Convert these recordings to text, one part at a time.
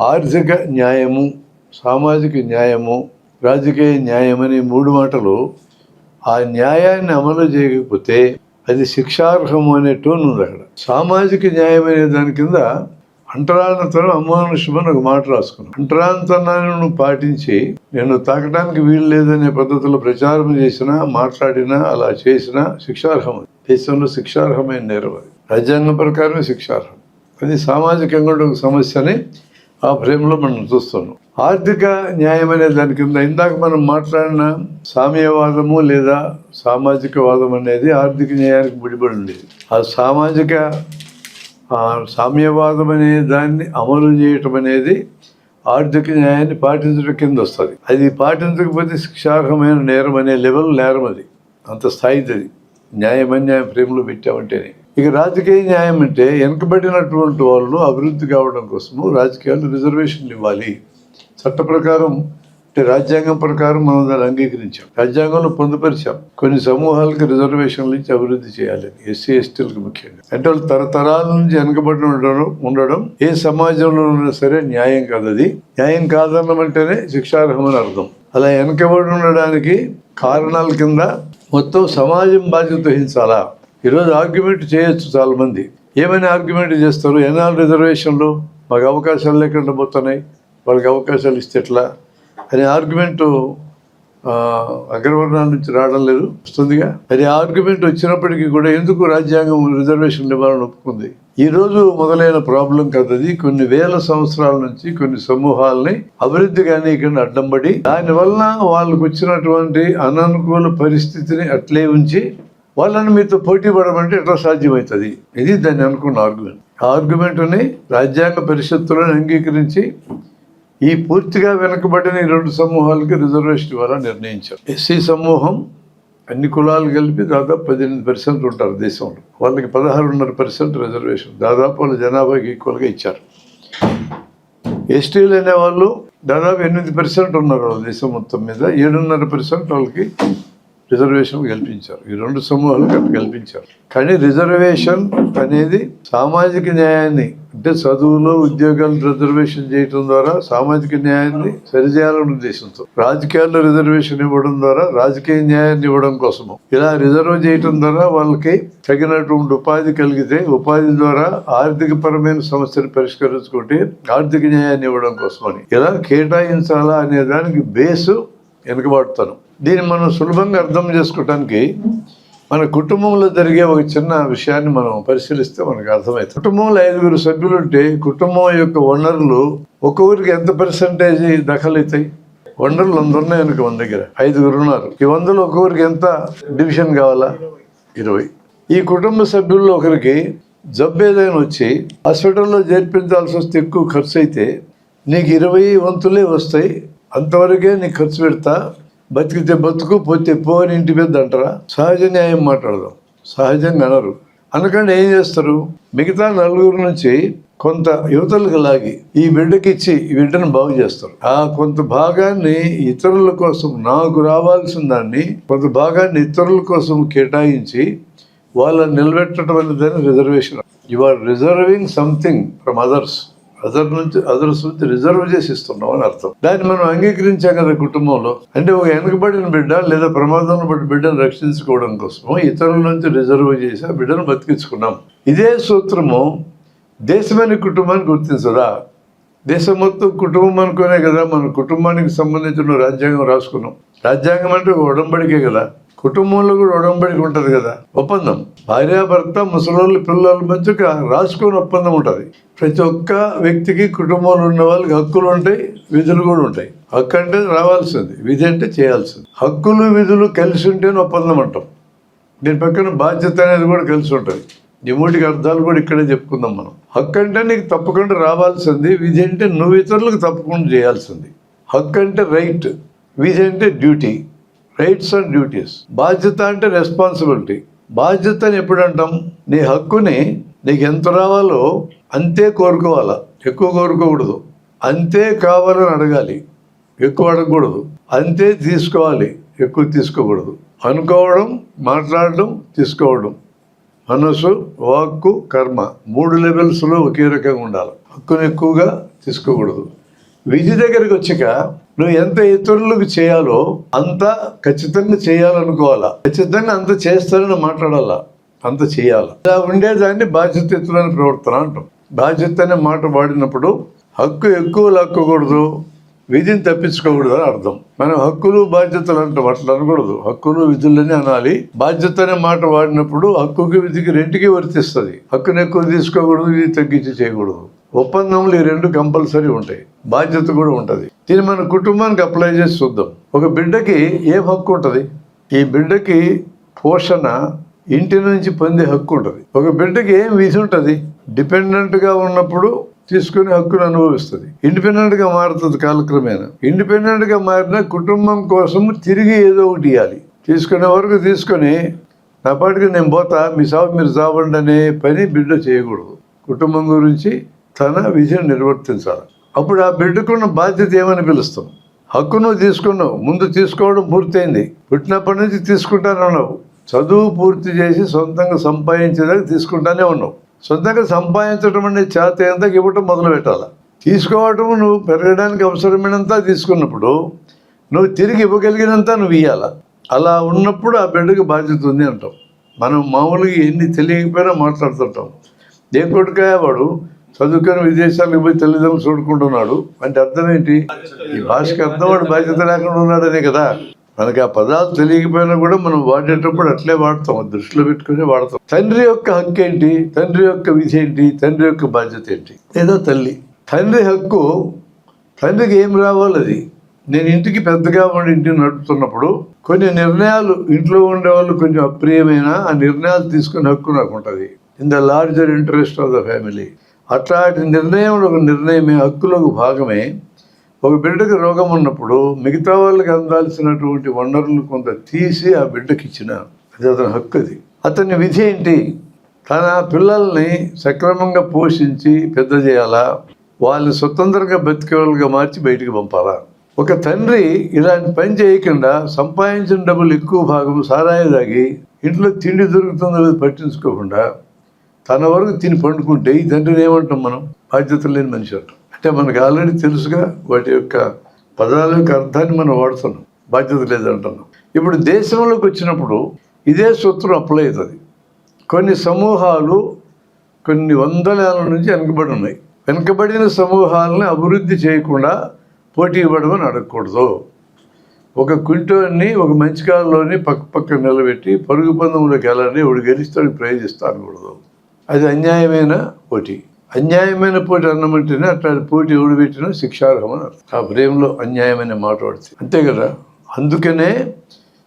ఆర్థిక న్యాయము సామాజిక న్యాయము రాజకీయ న్యాయం అనే మూడు మాటలు ఆ న్యాయాన్ని అమలు చేయకపోతే అది శిక్షార్హము అనే టోన్ ఉంది అక్కడ. సామాజిక న్యాయం అనే దాని కింద అంటరానితనం అమానుషం అని ఒక మాట రాసుకున్నాను అంటరానితనాన్ని నువ్వు పాటించి నేను తాకడానికి వీలు లేదనే పద్ధతిలో ప్రచారం చేసినా మాట్లాడినా అలా చేసినా శిక్షార్హం అది. దేశంలో శిక్షార్హమైన నేరం అది. రాజ్యాంగం ప్రకారమే శిక్షార్హం. అది సామాజికంగా ఒక సమస్యని ఆ ఫ్రేమ్లో మనం చూస్తున్నాం ఆర్థిక న్యాయం అనే దాని కింద ఇందాక మనం మాట్లాడిన సామ్యవాదము లేదా సామాజికవాదం అనేది ఆర్థిక న్యాయానికి ముడిపడి ఉండేది ఆ సామాజిక సామ్యవాదం అనే దాన్ని అమలు చేయటం అనేది ఆర్థిక న్యాయాన్ని పాటించడం కింద వస్తుంది. అది పాటించకపోతే శిక్షార్హమైన నేరం అనే లెవెల్ నేరం అది. అంత స్థాయిది అది. న్యాయం అన్యాయం ఫ్రేమ్లో పెట్టామంటేనే. ఇక రాజకీయ న్యాయం అంటే వెనుకబడినటువంటి వాళ్ళు అభివృద్ధి కావడం కోసము రాజకీయాలు రిజర్వేషన్లు ఇవ్వాలి. చట్ట ప్రకారం అంటే రాజ్యాంగం ప్రకారం మనం దాన్ని అంగీకరించాం. రాజ్యాంగంలో పొందుపరిచాం. కొన్ని సమూహాలకు రిజర్వేషన్లు ఇచ్చి అభివృద్ధి చేయాలి. ఎస్సీ ఎస్టీలకు ముఖ్యంగా. అంటే వాళ్ళు తరతరాల నుంచి వెనకబడి ఉండడం ఉండడం ఏ సమాజంలో ఉన్నా సరే న్యాయం కాదు అది. న్యాయం కాదన్నమంటేనే శిక్షార్హం అని అర్థం. అలా వెనకబడి ఉండడానికి కారణాల కింద మొత్తం సమాజం బాధ్యత వహించాలా? ఈరోజు ఆర్గ్యుమెంట్ చేయొచ్చు చాలామంది. ఏమైనా ఆర్గ్యుమెంట్ చేస్తారు? ఎన్ఆర్ రిజర్వేషన్లు మాకు అవకాశాలు లేకుండా పోతున్నాయి. వాళ్ళకి అవకాశాలు ఇస్తే ఎట్లా? అనే ఆర్గ్యుమెంట్ అగ్రవర్ణాల నుంచి రావడం లేదు. వస్తుందిగా? అది ఆర్గ్యుమెంట్ వచ్చినప్పటికీ కూడా ఎందుకు రాజ్యాంగం రిజర్వేషన్ ఇవ్వాలని ఒప్పుకుంది? ఈ రోజు మొదలైన ప్రాబ్లం కదది. కొన్ని వేల సంవత్సరాల నుంచి కొన్ని సమూహాలని అభివృద్ధి కానీయకుండా అడ్డంబడి దానివల్ల వాళ్ళకు వచ్చినటువంటి అననుకూల పరిస్థితిని అట్లే ఉంచి వాళ్ళని మీతో పోటీ పడమంటే ఎట్లా సాధ్యమవుతుంది? ఇది దాన్ని అనుకున్న ఆర్గ్యుమెంట్ ఆ ఆర్గ్యుమెంట్ని రాజ్యాంగ పరిషత్తులను అంగీకరించి ఈ పూర్తిగా వెనుకబడిన ఈ రెండు సమూహాలకి రిజర్వేషన్ ద్వారా నిర్ణయించారు. ఎస్సీ సమూహం అన్ని కులాలు కలిపి దాదాపు పద్దెనిమిది పర్సెంట్ ఉంటారు దేశంలో. వాళ్ళకి పదహారున్నర పర్సెంట్ రిజర్వేషన్ దాదాపు వాళ్ళ జనాభాకి ఈక్వల్గా ఇచ్చారు. ఎస్టీలు అనేవాళ్ళు దాదాపు ఎనిమిది పర్సెంట్ ఉన్నారు వాళ్ళ దేశం మొత్తం మీద. ఏడున్నర పర్సెంట్ వాళ్ళకి రిజర్వేషన్ కల్పించారు. ఈ రెండు సమూహాలు కల్పించారు. కానీ రిజర్వేషన్ అనేది సామాజిక న్యాయాన్ని అంటే చదువులో ఉద్యోగాలు రిజర్వేషన్ చేయటం ద్వారా సామాజిక న్యాయాన్ని సరిచేయాలనే ఉద్దేశంతో రాజకీయాల్లో రిజర్వేషన్ ఇవ్వడం ద్వారా రాజకీయ న్యాయాన్ని ఇవ్వడం కోసము. ఇలా రిజర్వ్ చేయటం ద్వారా వాళ్ళకి తగినటువంటి ఉపాధి కలిగితే ఉపాధి ద్వారా ఆర్థిక పరమైన సమస్యను పరిష్కరించుకుంటే ఆర్థిక న్యాయాన్ని ఇవ్వడం కోసమని. ఇలా కేటాయించాలా అనే దానికి బేసు వెనుకబాటుతాను. దీన్ని మనం సులభంగా అర్థం చేసుకోవటానికి మన కుటుంబంలో జరిగే ఒక చిన్న విషయాన్ని మనం పరిశీలిస్తే మనకు అర్థమవుతుంది. కుటుంబంలో ఐదుగురు సభ్యులు ఉంటే కుటుంబం యొక్క వనరులు ఒక్కొక్కరికి ఎంత పర్సంటేజ్ దఖలవుతాయి వనరులు వంద ఉన్నాయి అనుకో మన దగ్గర. ఐదుగురు ఉన్నారు. ఈ వందలు ఒక్కొక్కరికి ఎంత డివిజన్ కావాలా? ఇరవై. ఈ కుటుంబ సభ్యుల్లో ఒకరికి జబ్బు ఏదైనా వచ్చి హాస్పిటల్లో చేర్పించాల్సి వస్తే ఎక్కువ ఖర్చు అయితే నీకు ఇరవై వంతులే వస్తాయి. అంతవరకే నీకు ఖర్చు పెడతా బతికితే బతుకు పోతే పో అని ఇంటి పెద్ద అంటారా? సహజ న్యాయం మాట్లాడదాం. సహజంగా అనరు. అనకుండా ఏం చేస్తారు? మిగతా నలుగురు నుంచి కొంత యువతలకు లాగి ఈ బిడ్డకి ఇచ్చి ఈ బిడ్డను బాగు చేస్తారు. ఆ కొంత భాగాన్ని ఇతరుల కోసం నాకు రావాల్సిన దాన్ని కొంత భాగాన్ని ఇతరుల కోసం కేటాయించి వాళ్ళని నిలబెట్టడం అనేదాన్ని reservation. You are reserving something from others other నుంచి అదర్స్ నుంచి రిజర్వ్ చేసి ఇస్తున్నాం అని అర్థం. దాన్ని మనం అంగీకరించాం కదా కుటుంబంలో. అంటే ఒక వెనకబడిన బిడ్డ లేదా ప్రమాదంలో పడిన బిడ్డను రక్షించుకోవడం కోసం ఇతరుల నుంచి రిజర్వ్ చేసి ఆ బిడ్డను బతికించుకున్నాం. ఇదే సూత్రము దేశమైన కుటుంబాన్ని గుర్తించదా దేశం మొత్తం కుటుంబం అనుకునే కదా మన కుటుంబానికి సంబంధించిన రాజ్యాంగం రాసుకున్నాం. రాజ్యాంగం అంటే ఒక ఉడంబడికే కదా. కుటుంబంలో కూడా ఉడంబడికి ఉంటుంది కదా. ఒప్పందం. భార్యాభర్త ముసలోళ్ళు పిల్లల మధ్య ఒక ఒప్పందం ఉంటుంది. ప్రతి ఒక్క వ్యక్తికి కుటుంబంలో ఉన్న వాళ్ళకి హక్కులు ఉంటాయి విధులు కూడా ఉంటాయి. హక్కు అంటే రావాల్సింది విధి అంటే చేయాల్సింది. హక్కులు విధులు కలిసి ఉంటేనే ఒప్పందం అంటాం. దీని పక్కన బాధ్యత అనేది కూడా కలిసి ఉంటుంది. ఈ మూటికి అర్థాలు కూడా ఇక్కడే చెప్పుకుందాం మనం. హక్కు అంటే నీకు తప్పకుండా రావాల్సింది విధి అంటే నువ్వు ఇతరులకు తప్పకుండా చేయాల్సింది. హక్కు అంటే రైట్ విధి అంటే డ్యూటీ. రైట్స్ అండ్ డ్యూటీస్ బాధ్యత అంటే రెస్పాన్సిబిలిటీ బాధ్యతని ఎప్పుడు అంటాం నీ హక్కుని నీకు ఎంత రావాలో అంతే కోరుకోవాలా? ఎక్కువ కోరుకోకూడదు. అంతే కావాలని అడగాలి. ఎక్కువ అడగకూడదు. అంతే తీసుకోవాలి. ఎక్కువ తీసుకోకూడదు. అనుకోవడం మాట్లాడడం తీసుకోవడం. మనసు వాక్కు కర్మ మూడు లెవెల్స్లో ఒకే రకంగా ఉండాలి. హక్కును ఎక్కువగా తీసుకోకూడదు. విధి దగ్గరికి వచ్చాక నువ్వు ఎంత ఇతరులకు చేయాలో అంత ఖచ్చితంగా చేయాలనుకోవాలా? ఖచ్చితంగా అంత చేస్తానని మాట్లాడాలా? అంత చేయాలి? ఇలా ఉండేదాన్ని బాధ్యతయుతమైన ప్రవర్తన అంటాం. బాధ్యత అనే మాట వాడినప్పుడు హక్కు ఎక్కువ లాక్కకూడదు. విధిని తప్పించుకోకూడదు అని అర్థం. మనం హక్కులు బాధ్యతలు అంటే అట్లా అనకూడదు. హక్కులు విధులని అనాలి. బాధ్యత అనే మాట వాడినప్పుడు హక్కుకి విధికి రెండుకి వర్తిస్తుంది. హక్కును ఎక్కువ తీసుకోకూడదు ఇది తగ్గించి చేయకూడదు. ఒప్పందంలో ఈ రెండు కంపల్సరీ ఉంటాయి. బాధ్యత కూడా ఉంటుంది. దీన్ని మన కుటుంబానికి అప్లై చేసి చూద్దాం. ఒక బిడ్డకి ఏం హక్కు ఉంటుంది? ఈ బిడ్డకి పోషణ ఇంటి నుంచి పొందే హక్కు ఉంటుంది. ఒక బిడ్డకి ఏం విధి ఉంటుంది? డిపెండెంట్గా ఉన్నప్పుడు తీసుకునే హక్కును అనుభవిస్తుంది. ఇండిపెండెంట్గా మారుతుంది కాలక్రమేణా. ఇండిపెండెంట్గా మారిన కుటుంబం కోసం తిరిగి ఏదో ఒకటి ఇవ్వాలి తీసుకునే వరకు తీసుకొని నా పాటికి నేను పోతా మీ సాగు మీరు చావండి అనే పని బిడ్డ చేయకూడదు. కుటుంబం గురించి తన విధిని నిర్వర్తించాలి. అప్పుడు ఆ బిడ్డకున్న బాధ్యత ఏమని పిలుస్తాం? హక్కును తీసుకున్నావు ముందు తీసుకోవడం పూర్తయింది. పుట్టినప్పటి నుంచి తీసుకుంటానన్నావు చదువు పూర్తి చేసి సొంతంగా సంపాదించేదాకా తీసుకుంటానే ఉన్నావు. సొంతంగా సంపాదించడం అనేది చేత ఎంత ఇవ్వటం మొదలు పెట్టాలి. తీసుకోవటం నువ్వు పెరగడానికి అవసరమైనంత తీసుకున్నప్పుడు నువ్వు తిరిగి ఇవ్వగలిగినంత నువ్వు ఇవ్వాల అలా ఉన్నప్పుడు ఆ బిడ్డకు బాధ్యత ఉంది అంటాం. మనం మామూలుగా ఎన్ని తెలియకపోయినా మాట్లాడుతుంటాం. ఏం వాడు? చదువుకొని విదేశాలకు పోయి తల్లిదండ్రులు చూడుకుంటున్నాడు అంటే అర్థం ఏంటి? ఈ భాషకి అర్థం వాడు బాధ్యత లేకుండా ఉన్నాడనే కదా. మనకి ఆ పదాలు తెలియకపోయినా కూడా మనం వాడేటప్పుడు అట్లే వాడతాం దృష్టిలో పెట్టుకుని వాడతాం. తండ్రి యొక్క హక్కు ఏంటి తండ్రి యొక్క విధి ఏంటి తండ్రి యొక్క బాధ్యత ఏంటి? లేదా తల్లి? తండ్రి హక్కు తండ్రికి ఏం రావాలి అది? నేను ఇంటికి పెద్దగా ఉండి ఇంటిని నడుపుతున్నప్పుడు కొన్ని నిర్ణయాలు ఇంట్లో ఉండేవాళ్ళు కొంచెం అప్రియమైన ఆ నిర్ణయాలు తీసుకునే హక్కు నాకు ఉంటుంది. In the larger interest of the family అట్లాంటి నిర్ణయంలో ఒక నిర్ణయమే హక్కులో ఒక భాగమే. ఒక బిడ్డకి రోగం ఉన్నప్పుడు మిగతా వాళ్ళకి అందాల్సినటువంటి వనరులు కొంత తీసి ఆ బిడ్డకి ఇచ్చిన అది అతని హక్కు అది. అతని విధి ఏంటి? తన పిల్లల్ని సక్రమంగా పోషించి పెద్ద చేయాలా? వాళ్ళని స్వతంత్రంగా బతికేవాళ్ళుగా మార్చి బయటికి పంపాలా? ఒక తండ్రి ఇలాంటి పని చేయకుండా సంపాదించిన డబ్బులు ఎక్కువ భాగం సారాయి తాగి ఇంట్లో తిండి దొరుకుతుందో లేదో పట్టించుకోకుండా తన వరకు తిని పండుకుంటే ఈ తండ్రిని ఏమంటాం మనం? బాధ్యత లేని మనిషి అంటాం. అంటే మనకు ఆల్రెడీ తెలుసుగా వాటి యొక్క పదాల యొక్క అర్థాన్ని మనం వాడుతున్నాం. బాధ్యత లేదంటున్నాం. ఇప్పుడు దేశంలోకి వచ్చినప్పుడు ఇదే సూత్రం అప్లై అవుతుంది. కొన్ని సమూహాలు కొన్ని వందల ఏళ్ళ నుంచి వెనకబడి ఉన్నాయి. వెనకబడిన సమూహాలను అభివృద్ధి చేయకుండా పోటీ ఇవ్వడమని అడగకూడదు. ఒక కుంటోని ఒక మంచి కాలంలోని పక్క పక్క నిలబెట్టి పరుగు పందంలోకి వెళ్ళాలని వాడు గెలిస్తాడు ప్రయోజిస్తా అనకూడదు అది అన్యాయమైన పోటీ. అన్యాయమైన పోటీ అన్నమంటేనే అట్లాంటి పోటీ ఎవడు పెట్టినా శిక్షార్హం అర్థం. ఆ ప్రేమలో అన్యాయమైన మాట పడితే అంతే కదా? అందుకనే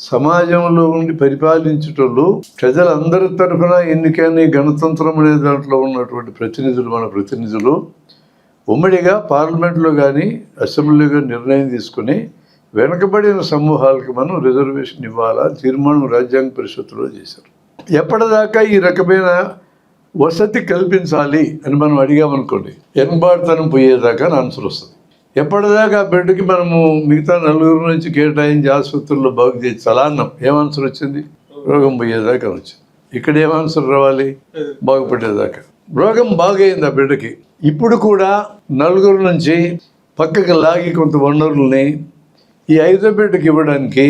సమాజంలో ఉండి పరిపాలించేటోళ్ళు ప్రజలందరి తరఫున ఎన్నికని గణతంత్రం అనే దాంట్లో ఉన్నటువంటి ప్రతినిధులు మన ప్రతినిధులు ఉమ్మడిగా పార్లమెంట్లో కానీ అసెంబ్లీలో కానీ నిర్ణయం తీసుకుని వెనకబడిన సమూహాలకు మనం రిజర్వేషన్ ఇవ్వాలా? తీర్మానం రాజ్యాంగ పరిషత్తులో చేశారు. ఎప్పటిదాకా ఈ రకమైన వసతి కల్పించాలి అని మనం అడిగామనుకోండి ఎనబాటుతనం పోయేదాకా అని ఆన్సర్ వస్తుంది. ఎప్పటిదాకా ఆ బిడ్డకి మనము మిగతా నలుగురు నుంచి కేటాయించి ఆసుపత్రుల్లో బాగు చేయించాలా అన్నాం ఏం ఆన్సర్ వచ్చింది? రోగం పోయేదాకా వచ్చింది. ఇక్కడ ఏం ఆన్సర్ రావాలి? బాగుపడేదాకా రోగం బాగైంది ఆ బిడ్డకి ఇప్పుడు కూడా నలుగురు నుంచి పక్కకి లాగి కొంత వనరుల్ని ఈ ఐదో బిడ్డకి ఇవ్వడానికి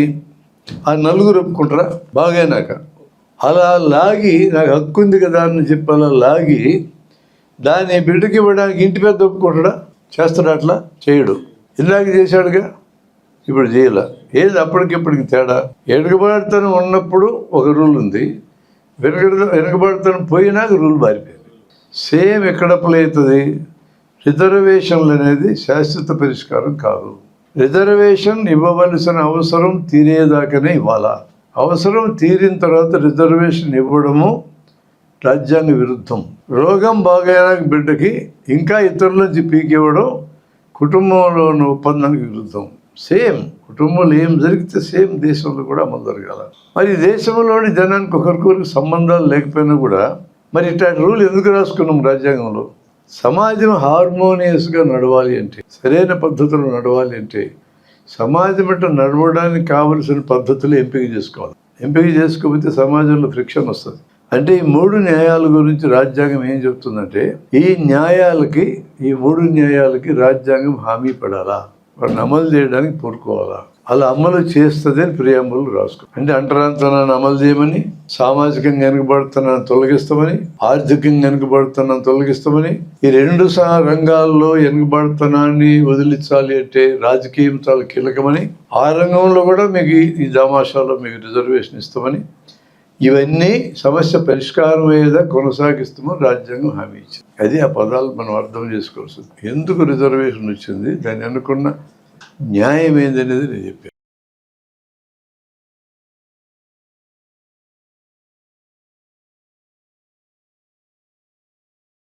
ఆ నలుగురు ఒప్పుకుంటారా? బాగైనాక. అలా లాగి నాకు హక్కు ఉంది కదా అని చెప్పి అలా లాగి దాన్ని బిడ్డకి ఇవ్వడానికి ఇంటి పెద్ద ఒప్పుకుంటాడా? చేస్తాడు అట్లా? చేయడు. ఇందాక చేశాడుగా? ఇప్పుడు చేయాల. ఏది అప్పటికిప్పటికి తేడా? వెనుకబాడుతనం ఉన్నప్పుడు ఒక రూల్ ఉంది. వెనుక వెనుకబాడుతనం పోయినాక రూల్ మారిపోయింది. సేమ్ ఎక్కడ అప్లై అవుతుంది? రిజర్వేషన్లు అనేది శాశ్వత పరిష్కారం కాదు. రిజర్వేషన్ ఇవ్వవలసిన అవసరం తీరేదాకానే ఇవ్వాలా? అవసరం తీరిన తర్వాత రిజర్వేషన్ ఇవ్వడము రాజ్యాంగ విరుద్ధం. రోగం బాగైన బిడ్డకి ఇంకా ఇతరుల నుంచి పీకి ఇవ్వడం కుటుంబంలో ఉన్న ఒప్పందానికి విరుద్ధం. సేమ్ కుటుంబంలో ఏం జరిగితే సేమ్ దేశంలో కూడా అమలు జరగాల. మరి దేశంలోని జనానికి ఒకరికొకరికి సంబంధాలు లేకపోయినా కూడా మరి ఇట్లాంటి రూల్ ఎందుకు రాసుకున్నాం రాజ్యాంగంలో? సమాజం హార్మోనియస్గా నడవాలి అంటే సరైన పద్ధతిలో నడవాలి అంటే సమాజం అంటే నడవడానికి కావలసిన పద్ధతులు ఎంపిక చేసుకోవాలి. ఎంపిక చేసుకోకపోతే సమాజంలో ఫ్రిక్షన్ వస్తుంది. అంటే ఈ మూడు న్యాయాల గురించి రాజ్యాంగం ఏం చెప్తుందంటే ఈ న్యాయాలకి ఈ మూడు న్యాయాలకి రాజ్యాంగం హామీ పడాలా? వాటిని అమలు చేయడానికి పూరుకోవాలా అలా అమలు చేస్తుందని ప్రియాంబులు రాసుకో. అంటే అంటరాంతనాన్ని అమలు చేయమని సామాజికంగా వెనుకబడుతున్నాను తొలగిస్తామని ఆర్థికంగా వెనుకబడుతున్నాను తొలగిస్తామని ఈ రెండు సహ రంగాల్లో వెనుకబడుతున్నాన్ని వదిలించాలి అంటే రాజకీయం చాలా కీలకమని ఆ రంగంలో కూడా మీకు ఈ- ఈ దామాషాలో మీకు రిజర్వేషన్ ఇస్తామని ఇవన్నీ సమస్య పరిష్కారం అయ్యేదా కొనసాగిస్తామని రాజ్యాంగం హామీ ఇచ్చింది. అది ఆ పదాలు మనం అర్థం చేసుకోవాల్సింది. ఎందుకు రిజర్వేషన్ వచ్చింది? దాన్ని అనుకున్న న్యాయం ఏందనేది నేను చెప్పాను.